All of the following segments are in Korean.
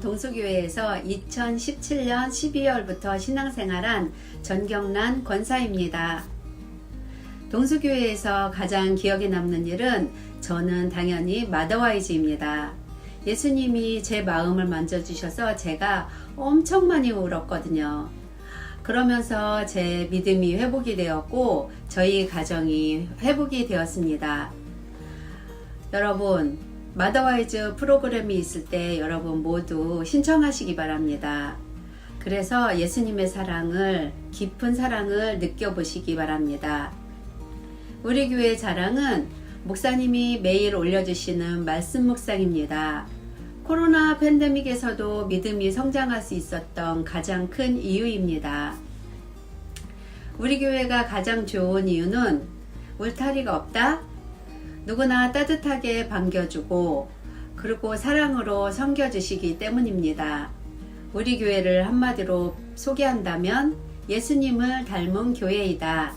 동수교회에서 2017년 12월부터 신앙생활한 전경란 권사입니다. 동수교회에서 가장 기억에 남는 일은 저는 당연히 마더와이즈입니다. 예수님이 제 마음을 만져주셔서 제가 엄청 많이 울었거든요. 그러면서 제 믿음이 회복이 되었고 저희 가정이 회복이 되었습니다. 여러분, 마더와이즈 프로그램이 있을 때 여러분 모두 신청하시기 바랍니다. 그래서 예수님의 사랑을, 깊은 사랑을 느껴보시기 바랍니다. 우리 교회 자랑은 목사님이 매일 올려주시는 말씀 묵상입니다. 코로나 팬데믹에서도 믿음이 성장할 수 있었던 가장 큰 이유입니다. 우리 교회가 가장 좋은 이유는 울타리가 없다? 누구나 따뜻하게 반겨주고 그리고 사랑으로 섬겨주시기 때문입니다. 우리 교회를 한마디로 소개한다면 예수님을 닮은 교회이다.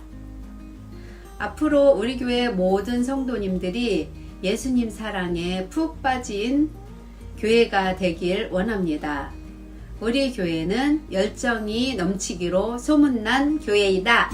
앞으로 우리 교회 모든 성도님들이 예수님 사랑에 푹 빠진 교회가 되길 원합니다. 우리 교회는 열정이 넘치기로 소문난 교회이다.